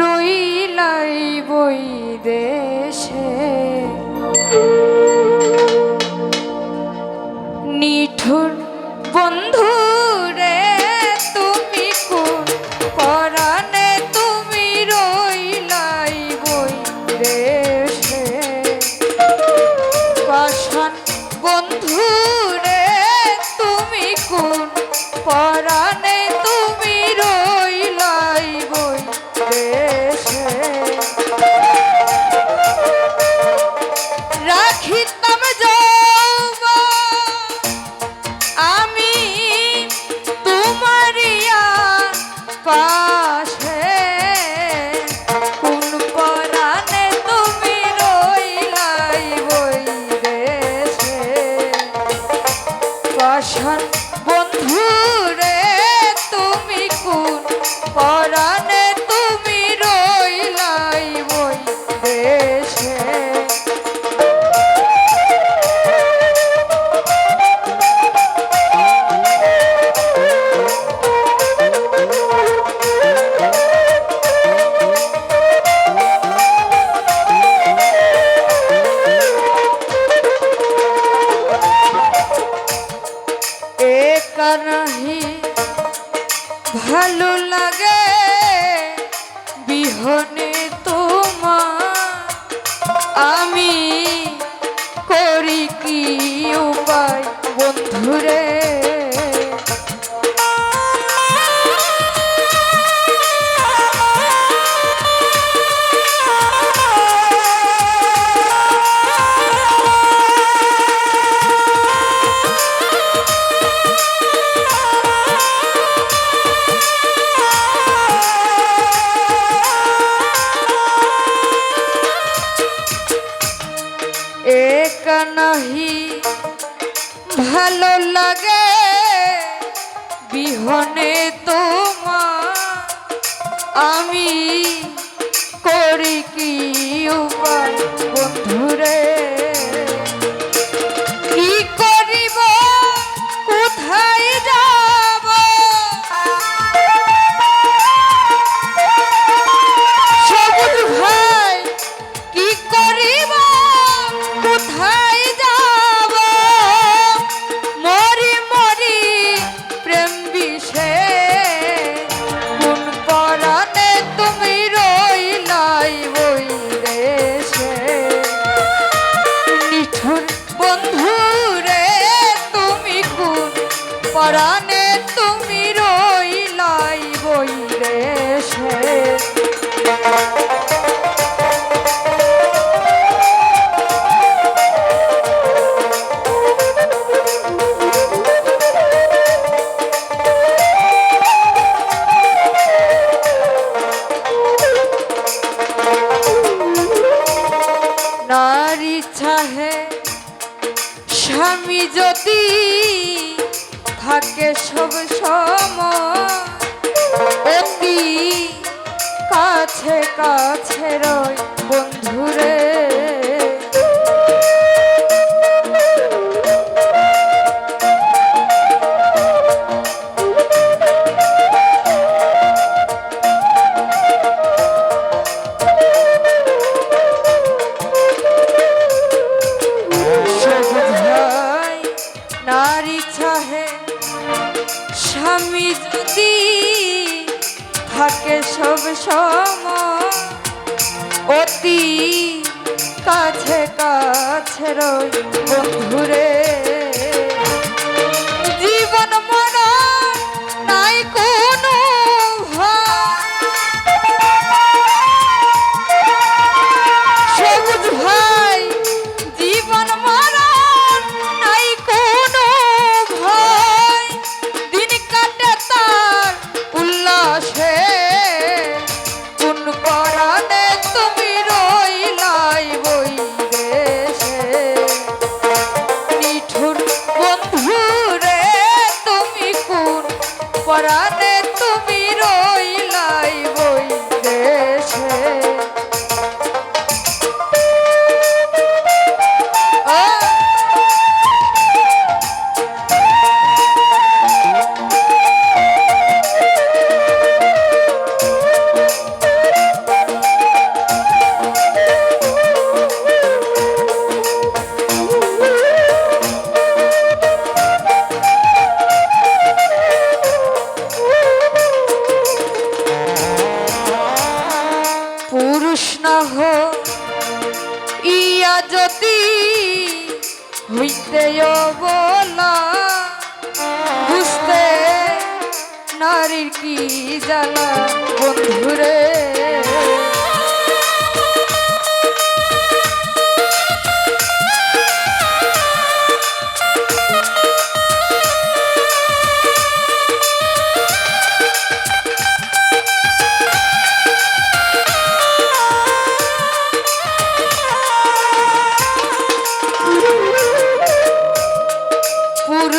রইলাই বই দেশে। নিঠুর বন্ধু রে তুমি তুমি রইলাই বই বন্ধু লাগে বিহনে তোমা আমি করি কি উপায় বন্ধুরে? মনে তোমার আমি করি কি উপায়? বন্ধুরে তুমি রইলাই বই রে নারী চাহে স্বামী যদি থাকে সব সময় কাছে কাছে রয় বন্ধুরে। সত্যি কাছে কাছে রই বন্ধুরে।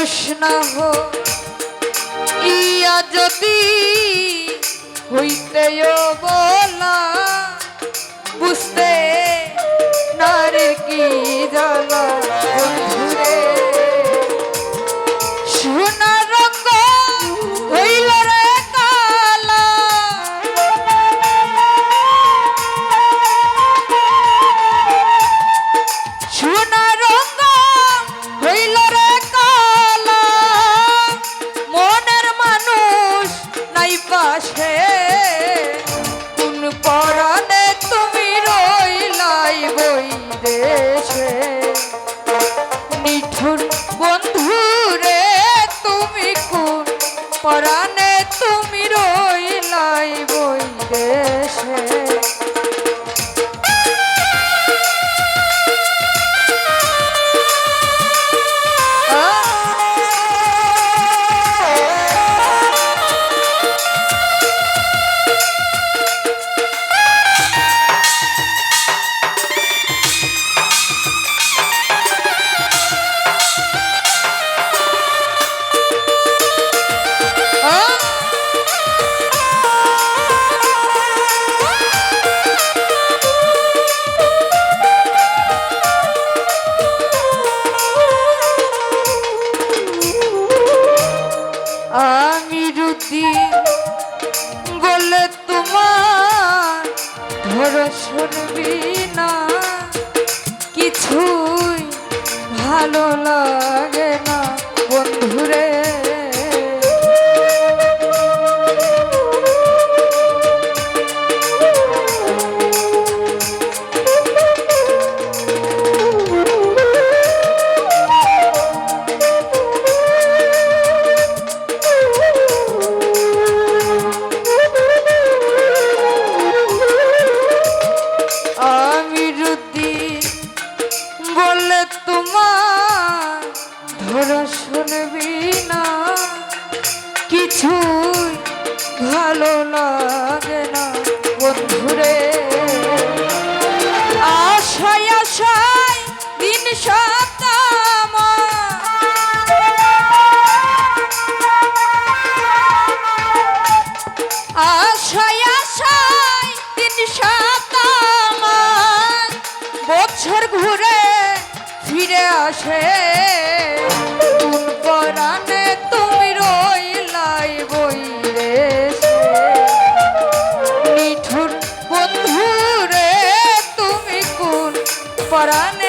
কৃষ্ণ হো হইতেও বলা বুঝতে নারীর কি জ্বালা। এসে বসে পরাণে তুমি রইলাই বই রে নিঠুর বন্ধু রে তুমি কোন পরাণে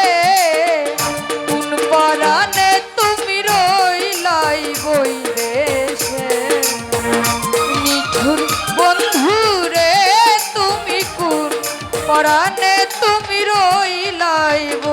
যাইব